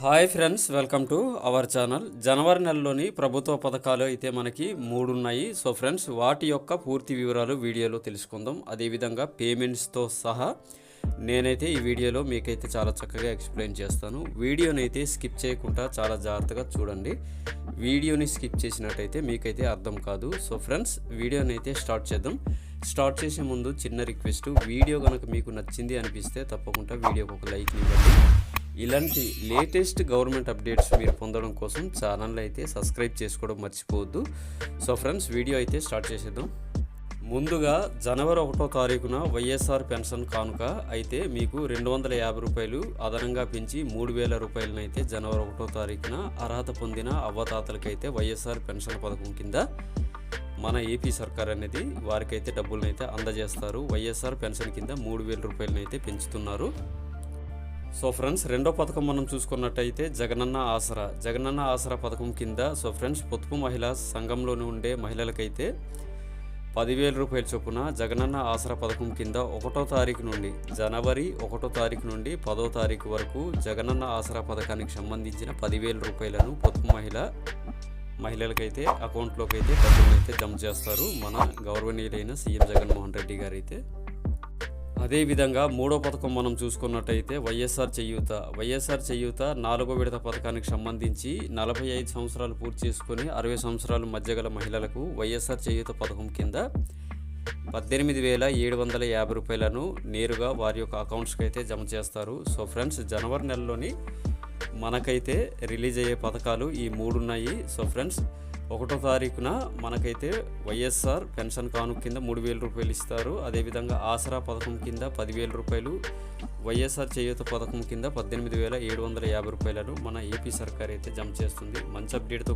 Hi friends welcome to our channel. జనవరి నెలలోని ప్రభుత్వ పథకాలు అయితే మనకి మూడు ఉన్నాయి సో ఫ్రెండ్స్ వాటి యొక్క పూర్తి వివరాలు వీడియోలో తెలుసుకుందాం. అదేవిధంగా పేమెంట్స్తో సహా నేనైతే ఈ వీడియోలో మీకైతే చాలా చక్కగా ఎక్స్ప్లెయిన్ చేస్తాను. వీడియోనైతే స్కిప్ చేయకుండా చాలా జాగ్రత్తగా చూడండి. వీడియోని స్కిప్ చేసినట్టయితే మీకైతే అర్థం కాదు. సో ఫ్రెండ్స్ వీడియోనైతే స్టార్ట్ చేద్దాం. స్టార్ట్ చేసే ముందు చిన్న రిక్వెస్ట్ వీడియో కనుక మీకు నచ్చింది అనిపిస్తే తప్పకుండా వీడియోకి ఒక లైక్ ఇవ్వండి. ఇలాంటి లేటెస్ట్ గవర్నమెంట్ అప్డేట్స్ మీరు పొందడం కోసం ఛానల్ అయితే సబ్స్క్రైబ్ చేసుకోవడం మర్చిపోవద్దు. సో ఫ్రెండ్స్ వీడియో అయితే స్టార్ట్ చేసేద్దాం. ముందుగా జనవరి ఒకటో తారీఖున వైఎస్ఆర్ పెన్షన్ కానుక అయితే మీకు రెండు వందల యాభై రూపాయలు అదనంగా పెంచి మూడు వేల రూపాయలనైతే జనవరి ఒకటో తారీఖున అర్హత పొందిన అవ్వతాతలకైతే వైఎస్ఆర్ పెన్షన్ పథకం కింద మన ఏపీ సర్కార్ అనేది వారికైతే డబ్బులనైతే అందజేస్తారు. వైఎస్ఆర్ పెన్షన్ కింద మూడు వేల రూపాయలనైతే పెంచుతున్నారు. సో ఫ్రెండ్స్ రెండో పథకం మనం చూసుకున్నట్టయితే జగనన్న ఆసరా. జగనన్న ఆసరా పథకం కింద సో ఫ్రెండ్స్ పొదుపు మహిళా సంఘంలోని ఉండే మహిళలకైతే పదివేల రూపాయల చొప్పున జగనన్న ఆసరా పథకం కింద ఒకటో తారీఖు నుండి జనవరి ఒకటో తారీఖు నుండి పదో తారీఖు వరకు జగనన్న ఆసరా పథకానికి సంబంధించిన పదివేల రూపాయలను పొదుపు మహిళ మహిళలకైతే అకౌంట్లోకి అయితే డబ్బులు అయితే జమ చేస్తారు మన గౌరవనీయులైన సీఎం జగన్మోహన్ రెడ్డి గారు అయితే అదేవిధంగా మూడో పథకం మనం చూసుకున్నట్టయితే వైఎస్ఆర్ చేయూత వైఎస్ఆర్ చేయూత నాలుగో విడత పథకానికి సంబంధించి నలభై ఐదు సంవత్సరాలు పూర్తి చేసుకుని అరవై సంవత్సరాల మధ్య గల మహిళలకు వైఎస్ఆర్ చేయూత పథకం కింద పద్దెనిమిది వేల ఏడు వందల యాభై రూపాయలను నేరుగా వారి యొక్క అకౌంట్స్కి అయితే జమ చేస్తారు. సో ఫ్రెండ్స్ జనవరి నెలలోని మనకైతే రిలీజ్ అయ్యే పథకాలు ఈ మూడు ఉన్నాయి. సో ఫ్రెండ్స్ ఒకటో తారీఖున మనకైతే వైఎస్ఆర్ పెన్షన్ కానుక కింద మూడు వేల రూపాయలు ఇస్తారు. అదేవిధంగా ఆసరా పథకం కింద పదివేల రూపాయలు వైఎస్ఆర్ చేయూత పథకం కింద పద్దెనిమిది వేల ఏడు వందల యాభై రూపాయలను మన ఏపీ సర్కార్ అయితే జమ చేస్తుంది. మంచి అప్డేట్తో